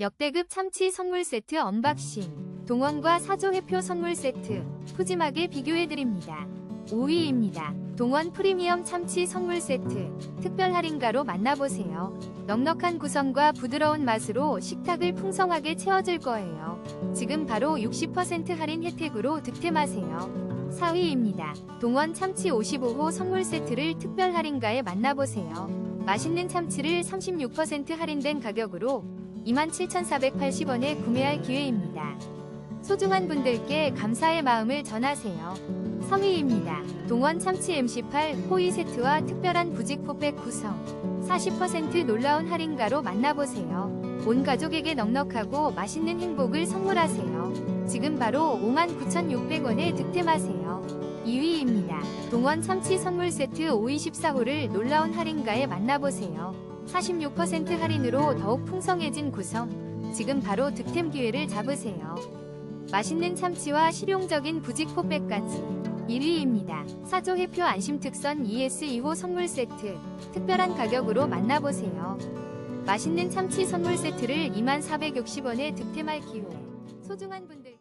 역대급 참치 선물 세트 언박싱. 동원과 사조 회표 선물 세트. 푸짐하게 비교해드립니다. 5위입니다. 동원 프리미엄 참치 선물 세트. 특별 할인가로 만나보세요. 넉넉한 구성과 부드러운 맛으로 식탁을 풍성하게 채워줄 거예요. 지금 바로 60% 할인 혜택으로 득템하세요. 4위입니다. 동원 참치 55호 선물 세트를 특별 할인가에 만나보세요. 맛있는 참치를 36% 할인된 가격으로 27,480원에 구매할 기회입니다. 소중한 분들께 감사의 마음을 전하세요. 3위입니다. 동원 참치 MC8 호이 세트와 특별한 부직 포백 구성 40% 놀라운 할인가로 만나보세요. 온 가족에게 넉넉하고 맛있는 행복을 선물하세요. 지금 바로 59,600원에 득템하세요. 2위입니다. 동원 참치 선물 세트 524호를 놀라운 할인가에 만나보세요. 46% 할인으로 더욱 풍성해진 구성. 지금 바로 득템 기회를 잡으세요. 맛있는 참치와 실용적인 부직 포백까지 1위입니다. 사조 해표 안심 특선 ES 2호 선물 세트 특별한 가격으로 만나보세요. 맛있는 참치 선물 세트를 2460원에 득템할 기회. 소중한 분들